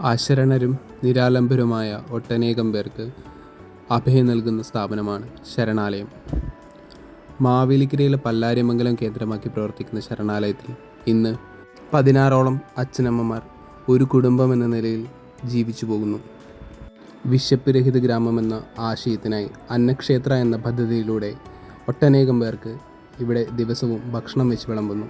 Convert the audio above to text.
അശരണരും നിരാലംബരുമായ ഒട്ടനേകം പേർക്ക് അഭയം നൽകുന്ന സ്ഥാപനമാണ് ശരണാലയം. മാവേലിക്കരയിലെ പല്ലാരിമംഗലം കേന്ദ്രമാക്കി പ്രവർത്തിക്കുന്ന ശരണാലയത്തിൽ ഇന്ന് പതിനാറോളം അച്ഛനമ്മമാർ ഒരു കുടുംബം എന്ന നിലയിൽ ജീവിച്ചു പോകുന്നു. വിശപ്പ് രഹിത ഗ്രാമം എന്ന ആശയത്തിനായി അന്നക്ഷേത്ര എന്ന പദ്ധതിയിലൂടെ ഒട്ടനേകം പേർക്ക് ഇവിടെ ദിവസവും ഭക്ഷണം വെച്ച് വിളമ്പുന്നു.